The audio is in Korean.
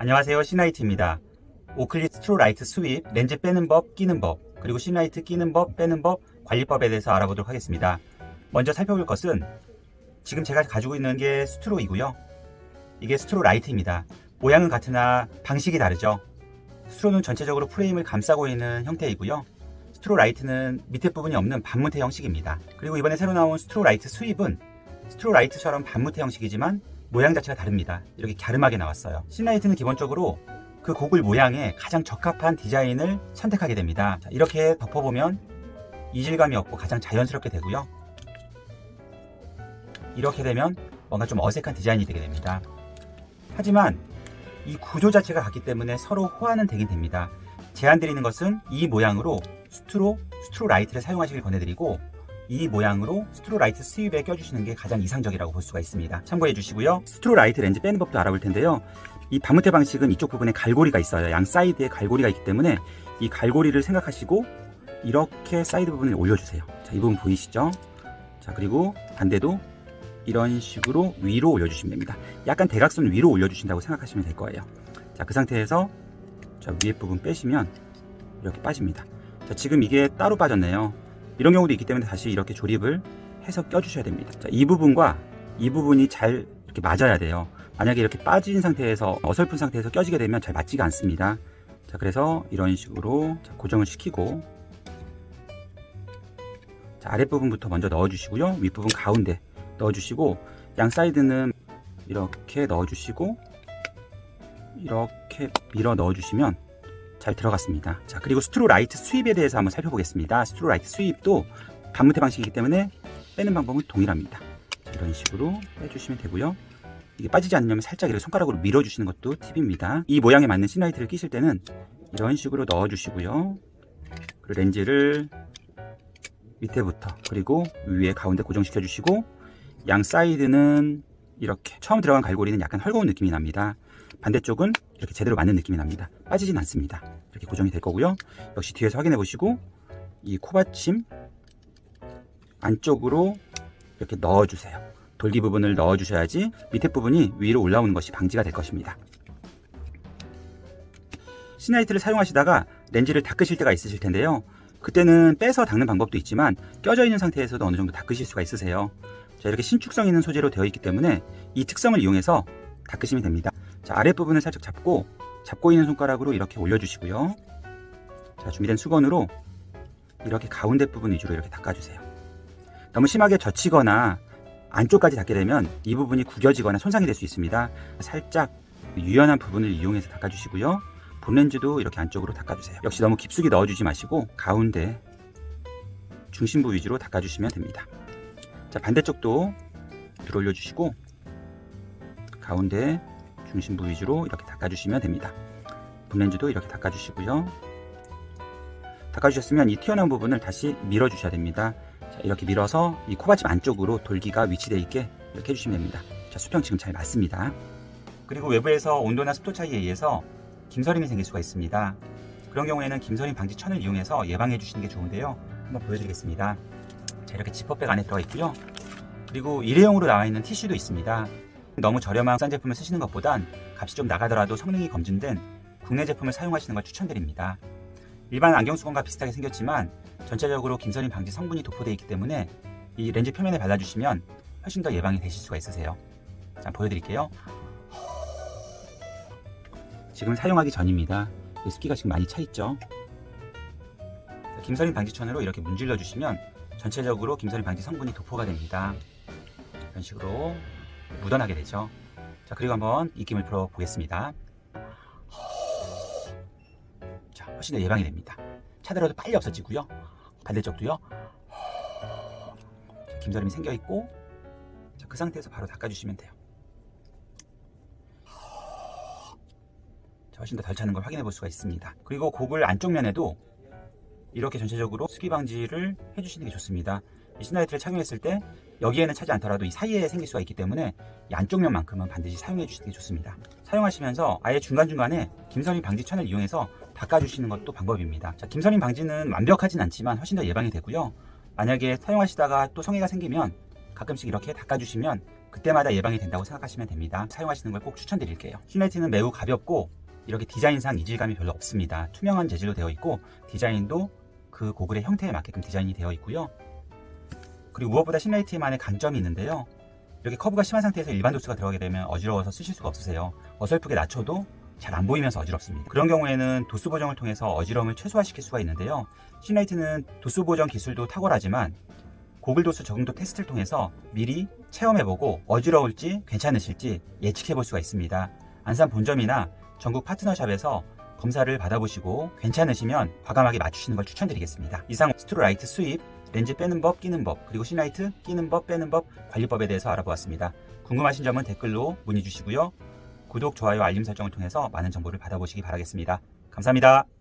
안녕하세요 시나이트입니다. 오클리 스트로 라이트 스윕, 렌즈 빼는 법, 끼는 법, 그리고 시나이트 끼는 법, 빼는 법, 관리법에 대해서 알아보도록 하겠습니다. 먼저 살펴볼 것은 지금 제가 가지고 있는 게 스트로이고요. 이게 스트로 라이트입니다. 모양은 같으나 방식이 다르죠. 스트로는 전체적으로 프레임을 감싸고 있는 형태이고요. 스트로 라이트는 밑에 부분이 없는 반무태 형식입니다. 그리고 이번에 새로 나온 스트로 라이트 스윕은 스트로 라이트처럼 반무태 형식이지만 모양 자체가 다릅니다. 이렇게 갸름하게 나왔어요. 신라이트는 기본적으로 그 고글 모양에 가장 적합한 디자인을 선택하게 됩니다. 자, 이렇게 덮어보면 이질감이 없고 가장 자연스럽게 되고요. 이렇게 되면 뭔가 좀 어색한 디자인이 되게 됩니다. 하지만 이 구조 자체가 같기 때문에 서로 호환은 되긴 됩니다. 제안 드리는 것은 이 모양으로 스트로, 스트로 라이트를 사용하시길 권해드리고 이 모양으로 스트로 라이트 스윕에 껴주시는 게 가장 이상적이라고 볼 수가 있습니다. 참고해 주시고요. 스트로 라이트 렌즈 빼는 법도 알아볼 텐데요. 이 반무태 방식은 이쪽 부분에 갈고리가 있어요. 양 사이드에 갈고리가 있기 때문에 이 갈고리를 생각하시고 이렇게 사이드 부분을 올려주세요. 자, 이 부분 보이시죠? 자, 그리고 반대도 이런 식으로 위로 올려주시면 됩니다. 약간 대각선 위로 올려주신다고 생각하시면 될 거예요. 자, 그 상태에서 자, 위에 부분 빼시면 이렇게 빠집니다. 자, 지금 이게 따로 빠졌네요. 이런 경우도 있기 때문에 다시 이렇게 조립을 해서 껴주셔야 됩니다. 자, 이 부분과 이 부분이 잘 이렇게 맞아야 돼요. 만약에 이렇게 빠진 상태에서 어설픈 상태에서 껴지게 되면 잘 맞지가 않습니다. 자, 그래서 이런 식으로 자, 고정을 시키고 자, 아랫부분부터 먼저 넣어주시고요. 윗부분 가운데 넣어주시고 양 사이드는 이렇게 넣어주시고 이렇게 밀어 넣어주시면 잘 들어갔습니다. 자, 그리고 스트로 라이트 스윕에 대해서 한번 살펴보겠습니다. 스트로 라이트 스윕도 반무태 방식이기 때문에 빼는 방법은 동일합니다. 자, 이런 식으로 빼주시면 되고요. 이게 빠지지 않으면 살짝 이렇게 손가락으로 밀어주시는 것도 팁입니다. 이 모양에 맞는 신라이트를 끼실 때는 이런 식으로 넣어주시고요. 그리고 렌즈를 밑에부터 그리고 위에 가운데 고정시켜 주시고 양 사이드는 이렇게 처음 들어간 갈고리는 약간 헐거운 느낌이 납니다. 반대쪽은 이렇게 제대로 맞는 느낌이 납니다. 빠지진 않습니다. 이렇게 고정이 될 거고요. 역시 뒤에서 확인해 보시고 이 코받침 안쪽으로 이렇게 넣어주세요. 돌기 부분을 넣어주셔야지 밑에 부분이 위로 올라오는 것이 방지가 될 것입니다. 시나이트를 사용하시다가 렌즈를 닦으실 때가 있으실 텐데요. 그때는 빼서 닦는 방법도 있지만 껴져 있는 상태에서도 어느 정도 닦으실 수가 있으세요. 자, 이렇게 신축성 있는 소재로 되어 있기 때문에 이 특성을 이용해서 닦으시면 됩니다. 자, 아랫부분을 살짝 잡고 잡고 있는 손가락으로 이렇게 올려주시고요. 자, 준비된 수건으로 이렇게 가운데 부분 위주로 이렇게 닦아주세요. 너무 심하게 젖히거나 안쪽까지 닿게 되면 이 부분이 구겨지거나 손상이 될 수 있습니다. 살짝 유연한 부분을 이용해서 닦아주시고요. 본렌즈도 이렇게 안쪽으로 닦아주세요. 역시 너무 깊숙이 넣어주지 마시고 가운데 중심부 위주로 닦아주시면 됩니다. 자 반대쪽도 들어 올려주시고 가운데 중심부 위주로 이렇게 닦아주시면 됩니다. 본렌즈도 이렇게 닦아주시고요. 닦아주셨으면 이 튀어나온 부분을 다시 밀어주셔야 됩니다. 자, 이렇게 밀어서 이 코받침 안쪽으로 돌기가 위치되어 있게 이렇게 해주시면 됩니다. 자, 수평 지금 잘 맞습니다. 그리고 외부에서 온도나 습도 차이에 의해서 김서림이 생길 수가 있습니다. 그런 경우에는 김서림 방지 천을 이용해서 예방해 주시는 게 좋은데요. 한번 보여드리겠습니다. 자, 이렇게 지퍼백 안에 들어가 있고요. 그리고 일회용으로 나와 있는 티슈도 있습니다. 너무 저렴한 싼 제품을 쓰시는 것보단 값이 좀 나가더라도 성능이 검증된 국내 제품을 사용하시는 걸 추천드립니다. 일반 안경 수건과 비슷하게 생겼지만 전체적으로 김서림 방지 성분이 도포되어 있기 때문에 이 렌즈 표면에 발라주시면 훨씬 더 예방이 되실 수가 있으세요. 자, 보여드릴게요. 지금 사용하기 전입니다. 습기가 지금 많이 차 있죠. 김서림 방지천으로 이렇게 문질러 주시면 전체적으로 김서림 방지 성분이 도포가 됩니다. 이런 식으로 묻어나게 되죠. 자, 그리고 한번 입김을 풀어 보겠습니다. 자, 훨씬 더 예방이 됩니다. 차더라도 빨리 없어지고요. 반대쪽도요. 자, 김서림이 생겨 있고, 자, 그 상태에서 바로 닦아주시면 돼요. 자, 훨씬 더 덜 차는 걸 확인해 볼 수가 있습니다. 그리고 고글 안쪽 면에도 이렇게 전체적으로 습기 방지를 해주시는 게 좋습니다. 이 시나이트를 착용했을 때 여기에는 차지 않더라도 이 사이에 생길 수가 있기 때문에 이 안쪽 면만큼은 반드시 사용해 주시는 게 좋습니다. 사용하시면서 아예 중간중간에 김서림 방지 천을 이용해서 닦아주시는 것도 방법입니다. 자, 김서림 방지는 완벽하진 않지만 훨씬 더 예방이 되고요. 만약에 사용하시다가 또 성해가 생기면 가끔씩 이렇게 닦아주시면 그때마다 예방이 된다고 생각하시면 됩니다. 사용하시는 걸 꼭 추천드릴게요. 시네티는 매우 가볍고 이렇게 디자인상 이질감이 별로 없습니다. 투명한 재질로 되어 있고 디자인도 그 고글의 형태에 맞게끔 디자인이 되어 있고요. 그리고 무엇보다 시네이티만의 단점이 있는데요. 이렇게 커브가 심한 상태에서 일반 도수가 들어가게 되면 어지러워서 쓰실 수가 없으세요. 어설프게 낮춰도 잘 안 보이면서 어지럽습니다. 그런 경우에는 도수 보정을 통해서 어지러움을 최소화시킬 수가 있는데요. 시네이트는 도수 보정 기술도 탁월하지만 고글 도수 적응도 테스트를 통해서 미리 체험해보고 어지러울지 괜찮으실지 예측해볼 수가 있습니다. 안산 본점이나 전국 파트너샵에서 검사를 받아보시고 괜찮으시면 과감하게 맞추시는 걸 추천드리겠습니다. 이상 스트로라이트 수입, 렌즈 빼는 법, 끼는 법, 그리고 시나이트 끼는 법, 빼는 법, 관리법에 대해서 알아보았습니다. 궁금하신 점은 댓글로 문의 주시고요. 구독, 좋아요, 알림 설정을 통해서 많은 정보를 받아보시기 바라겠습니다. 감사합니다.